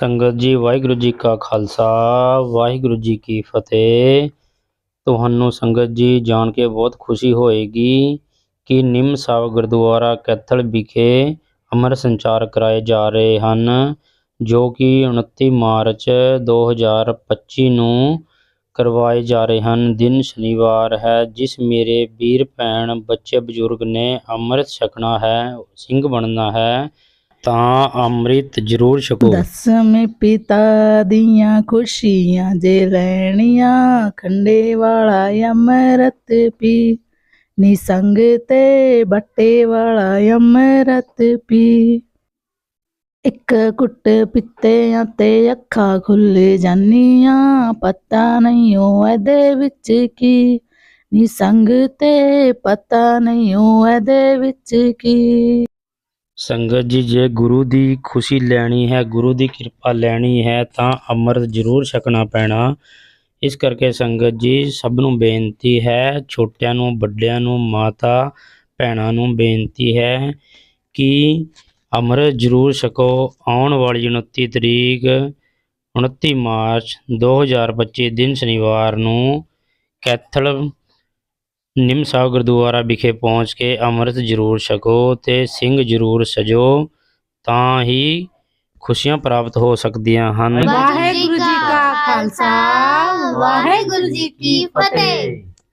ਸੰਗਤ ਜੀ, ਵਾਹਿਗੁਰੂ ਜੀ ਕਾ ਖਾਲਸਾ, ਵਾਹਿਗੁਰੂ ਜੀ ਕੀ ਫਤਿਹ। ਤੁਹਾਨੂੰ ਸੰਗਤ ਜੀ ਜਾਣ ਕੇ ਬਹੁਤ ਖੁਸ਼ੀ ਹੋਏਗੀ ਕਿ ਨਿੰਮ ਸਾਹਿਬ ਗੁਰਦੁਆਰਾ ਕੈਥਲ ਵਿਖੇ ਅਮਰ ਸੰਚਾਰ ਕਰਾਏ ਜਾ ਰਹੇ ਹਨ, ਜੋ ਕਿ 29 ਮਾਰਚ 2025 ਨੂੰ ਕਰਵਾਏ ਜਾ ਰਹੇ ਹਨ। ਦਿਨ ਸ਼ਨੀਵਾਰ ਹੈ, ਜਿਸ ਮੇਰੇ ਵੀਰ, ਭੈਣ, ਬੱਚੇ, ਬਜ਼ੁਰਗ ਨੇ ਅੰਮ੍ਰਿਤ ਛਕਣਾ ਹੈ, ਸਿੰਘ ਬਣਨਾ ਹੈ। ਤਾਂ ਅੰਮ੍ਰਿਤ ਜ਼ਰੂਰ ਛਕੋ। ਦਸਵੇਂ ਪਿਤਾ ਦੀਆਂ ਖੁਸ਼ੀਆਂ ਜੇ ਲੈਣੀਆਂ, ਖੰਡੇ ਵਾਲਾ ਅੰਮ੍ਰਿਤ ਪੀ। ਨੀ ਤੇ ਬੱਟੇ ਵਾਲਾ ਅੰਮ੍ਰਿਤ ਪੀ। ਇੱਕ ਕੁੱਟ ਪਿੱਤਿਆਂ ਤੇ ਅੱਖਾਂ ਖੁੱਲ ਜਾਨੀਆਂ ਪਤਾ ਨਹੀਂ ਉਹ ਇਹਦੇ ਵਿੱਚ ਕੀ। ਨੀ ਸੰਗ ਤੇ ਪਤਾ ਨਹੀਂ ਉਹ ਇਹਦੇ ਵਿੱਚ ਕੀ। ਸੰਗਤ ਜੀ, ਜੇ ਗੁਰੂ ਦੀ ਖੁਸ਼ੀ ਲੈਣੀ ਹੈ, ਗੁਰੂ ਦੀ ਕਿਰਪਾ ਲੈਣੀ ਹੈ, ਤਾਂ ਅੰਮ੍ਰਿਤ ਜ਼ਰੂਰ ਛਕਣਾ ਪੈਣਾ। ਇਸ ਕਰਕੇ ਸੰਗਤ ਜੀ, ਸਭ ਨੂੰ ਬੇਨਤੀ ਹੈ, ਛੋਟਿਆਂ ਨੂੰ, ਵੱਡਿਆਂ ਨੂੰ, ਮਾਤਾ, ਭੈਣਾਂ ਨੂੰ ਬੇਨਤੀ ਹੈ ਕਿ ਅੰਮ੍ਰਿਤ ਜ਼ਰੂਰ ਛਕੋ। ਆਉਣ ਵਾਲੀ 29 ਤਰੀਕ 29 ਮਾਰਚ 2025 ਦਿਨ ਸ਼ਨੀਵਾਰ ਨੂੰ ਕੈਥਲ ਨਿੰਮ ਸਾਹਿਬ ਗੁਰਦੁਆਰਾ ਵਿਖੇ ਪਹੁੰਚ ਕੇ ਅੰਮ੍ਰਿਤ ਜ਼ਰੂਰ ਛਕੋ ਤੇ ਸਿੰਘ ਜ਼ਰੂਰ ਸਜੋ, ਤਾਂ ਹੀ ਖੁਸ਼ੀਆਂ ਪ੍ਰਾਪਤ ਹੋ ਸਕਦੀਆਂ ਹਨ। ਵਾਹਿਗੁਰੂ ਜੀ ਕਾ ਖਾਲਸਾ, ਵਾਹਿਗੁਰੂ ਜੀ ਕੀ ਫਤਿਹ।